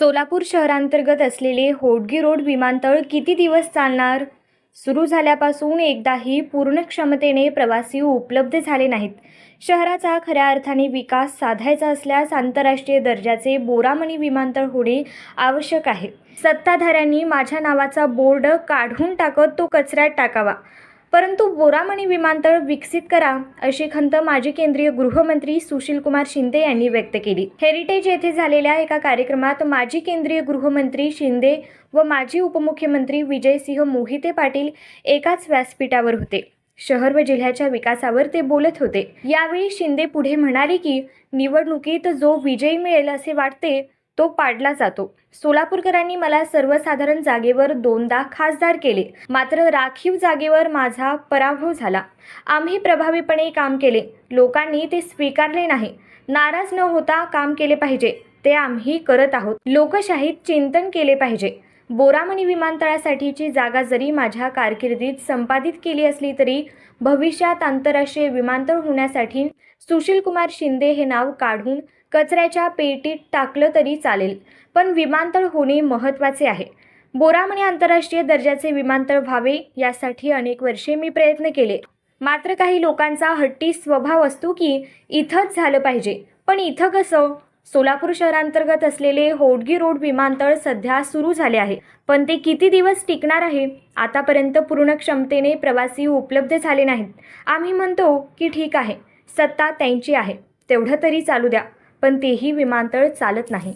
सोलापूर शहरांतर्गत असलेले होडगी रोड विमानतळ किती दिवस चालणार? सुरू झाल्यापासून एकदाही पूर्ण क्षमतेने प्रवासी उपलब्ध झाले नाहीत. शहराचा खऱ्या अर्थाने विकास साधायचा असल्यास आंतरराष्ट्रीय दर्जाचे बोरामणी विमानतळ होणे आवश्यक आहे. सत्ताधाऱ्यांनी माझ्या नावाचा बोर्ड काढून टाकत तो कचऱ्यात टाकावा. परंतु बोरामणी विमानतळ विकसित करा अशी खंत माजी केंद्रीय गृहमंत्री सुशीलकुमार शिंदे यांनी व्यक्त केली. हेरिटेज येथे झालेल्या एका कार्यक्रमात माजी केंद्रीय गृहमंत्री शिंदे व माजी उपमुख्यमंत्री विजयसिंह मोहिते पाटील एकाच व्यासपीठावर होते. शहर व जिल्ह्याच्या विकासावर ते बोलत होते. यावेळी शिंदे पुढे म्हणाले की निवडणुकीत जो विजयी मिळेल असे वाटते तो पाडला जातो. सोलापूरकरांनी मला सर्वसाधारण जागेवर दोनदा खासदार केले. मात्र राखीव जागेवर माझा पराभव झाला. आम्ही प्रभावीपणे काम केले. लोकांनी ते स्वीकारले नाही. नाराज न होता काम केले पाहिजे. ते आम्ही करत आहोत. लोकशाहीत चिंतन केले पाहिजे. बोरामणी विमानतळासाठीची जागा जरी माझ्या कारकिर्दीत संपादित केली असली तरी भविष्यात आंतरराष्ट्रीय विमानतळ होण्यासाठी सुशीलकुमार शिंदे हे नाव काढून कचऱ्याच्या पेटीत टाकलं तरी चालेल. पण विमानतळ होणे महत्त्वाचे आहे. बोरामणी आंतरराष्ट्रीय दर्जाचे विमानतळ व्हावे यासाठी अनेक वर्षे मी प्रयत्न केले. मात्र काही लोकांचा हट्टी स्वभाव असतो की इथंच झालं पाहिजे. पण इथं कसं? सोलापूर शहरांतर्गत असलेले होडगी रोड विमानतळ सध्या सुरू झाले आहे. पण ते किती दिवस टिकणार आहे? आतापर्यंत पूर्ण क्षमतेने प्रवासी उपलब्ध झाले नाहीत. आम्ही म्हणतो की ठीक आहे. सत्ता त्यांची आहे. तेवढं तरी चालू द्या. पण तेही विमानतळ चालत नाही.